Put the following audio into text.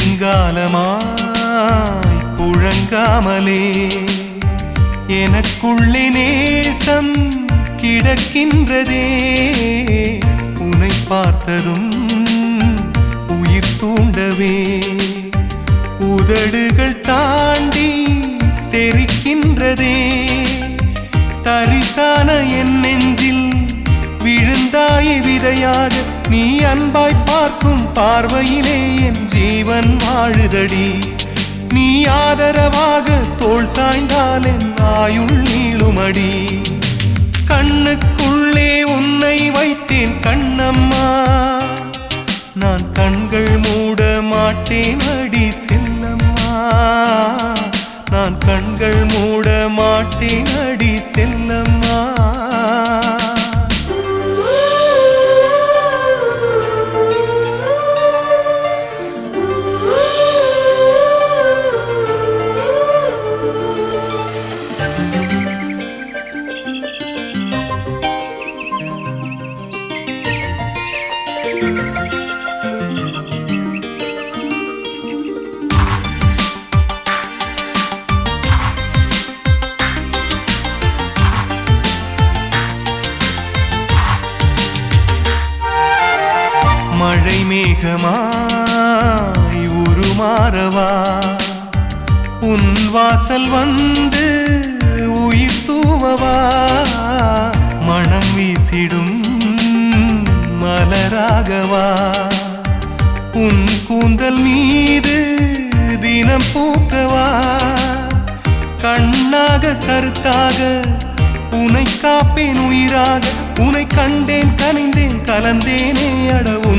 நெடுங்காலமாய் புழங்காமலே எனக்குள்ளே நேசம் கிடக்கின்றதே. உனை பார்த்ததும் உயிர் தூண்டவே. உதடுகள் தாண்டி தெரிக்கின்றதே. தரிசான என் நெஞ்சில் விழுந்தாய் விதையாக நீ அன்பாய் பார்க்கும் பார்வையிலே என் ஜீவன் வாழுதடி. நீ ஆதரவாக தோல் சாய்ந்தால் என் ஆயுள் நீளுமடி. கண்ணுக்குள்ளே உன்னை வைத்தேன் கண்ணம்மா. நான் கண்கள் மூட மாட்டேன் அடி செல்லம்மா. நான் கண்கள் மூட மாட்டேன் அடி செல்லம்மா. மழை மேகமாய் உருமாறவா? உன் வாசல் வந்து உயிர் தூவவா? மனம் வீசிடும் மலராகவா? உன் கூந்தல் மீது தினம் பூக்கவா? கண்ணாக கருத்தாக உனை காப்பேன் உயிராக. உனை கண்டேன் கனிந்தேன் கலந்தேனே அடவும்